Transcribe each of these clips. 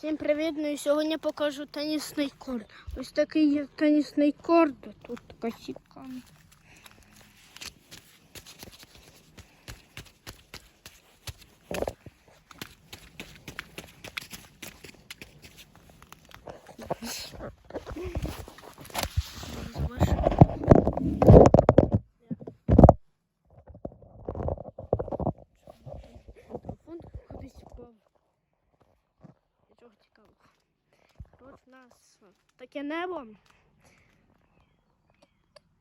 Всім привіт! Ну і сьогодні покажу тенісний корт. Ось такий є тенісний корт. Тут така сітка. Телефон кудись впав. Нічого цікавого. От в нас таке небо.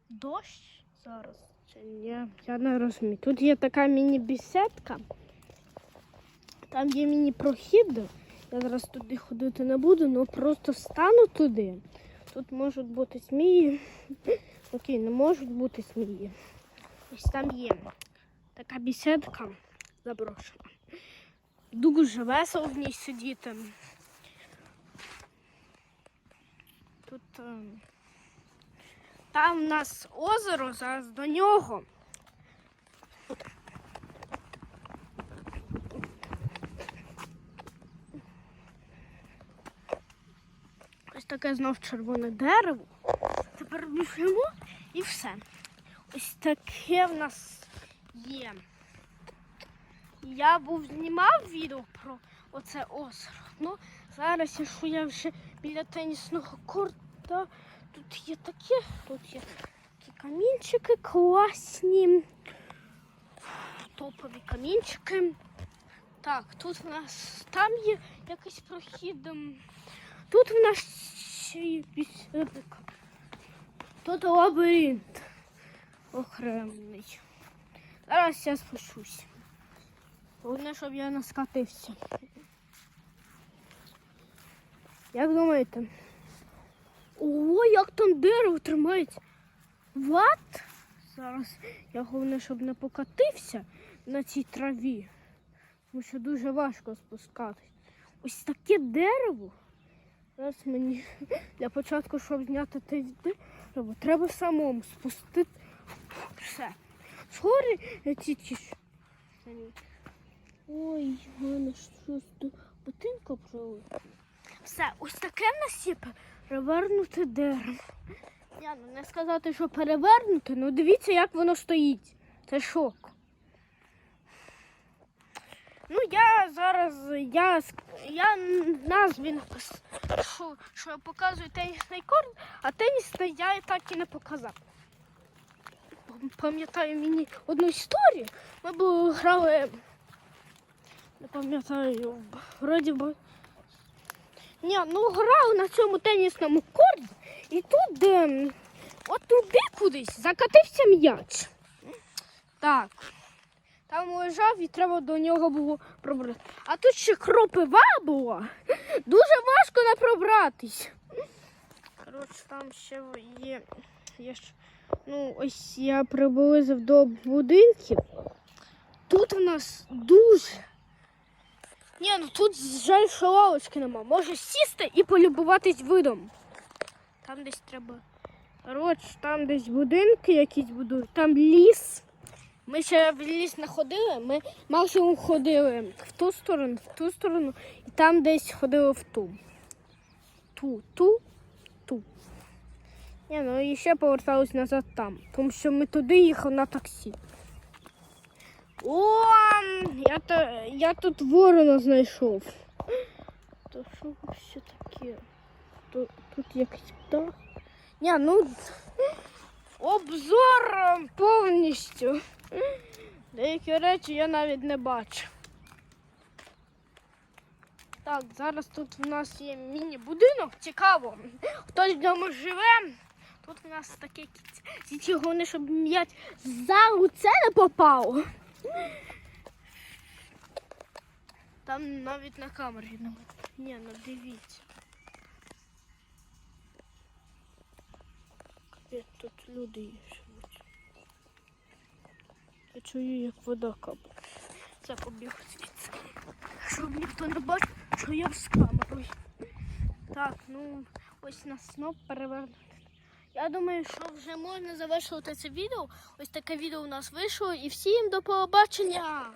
Дощ зараз. Чи ні? Я не розумію. Тут є така міні-бісетка. Там є міні-прохід. Я зараз туди ходити не буду, але просто встану туди. Тут можуть бути змії. Окей, не можуть бути змії. Ось там є така бісетка заброшена. Дуже весело в ній сидіти. Тут е, там в нас озеро, зараз до нього. Ось таке знов червоне дерево. Тепер біжимо і все. Ось таке в нас є. Я був знімав відео про оце озеро. Ну, зараз, якщо я вже біля тенісного корта, тут є таке, тут є такі камінчики класні. Топові камінчики. Так, тут в нас там є якийсь прохід. ем, Тут в нас бісідка. Тут лабіринт окремий. Зараз я спущусь. Головне, щоб я не скатився. Як думаєте? Ого, як там дерево тримається. Ват? Зараз я головне, щоб не покатився на цій траві. Тому що дуже важко спускатись. Ось таке дерево. Зараз мені для початку, щоб зняти те дерево, треба самому спустити все. Згори ці ті. Ой, мене щось до ботинка пролив. Все, ось таке в перевернуте дерево. Я ну не сказати, що перевернуте, ну дивіться, як воно стоїть. Це шок. Ну, я зараз, я, я назві написав, що, що я показую тенісний корт, а тенісний я так і не показав. Пам'ятаю мені одну історію. Ми були грали, не пам'ятаю, вроді би. Ні, ну грав на цьому тенісному корті, і тут, ем, от туди кудись закатився м'яч. Так. Там лежав і треба до нього було пробрати. А тут ще кропива була. Дуже важко не пробратись. Коротше, там ще є. є ж, ну, ось я приблизив до будинків. Тут у нас дуже. Ні, ну тут жаль, що лавочки нема. Може сісти і полюбуватись видом. Там десь треба. Коротше, там десь будинки якісь будують, там ліс. Ми ще в ліс не ходили, ми максимум ходили в ту сторону, в ту сторону, і там десь ходили в ту. Ту, ту, ту. Ні, ну і ще повертались назад там, тому що ми туди їхали на таксі. О, я, то, я тут ворона знайшов. То що ще таке? Тут, тут якийсь птах. Ні, ну обзор е, повністю. Деякі речі я навіть не бачу. Так, зараз тут в нас є міні-будинок, цікаво. Хтось в ньому живе. Тут в нас таке кіт. Головне, щоб м'яч за це не попав. Там навіть на камері не. Ні, ну дивіться. Капець, тут люди є живуть. Я чую, як вода капає. Це побіг звідси. Щоб ніхто не бачив, що я з камерою. Так, ну ось нас знов перевернути. Я думаю, що вже можна завершувати це відео. Ось таке відео у нас вийшло. І всім до побачення!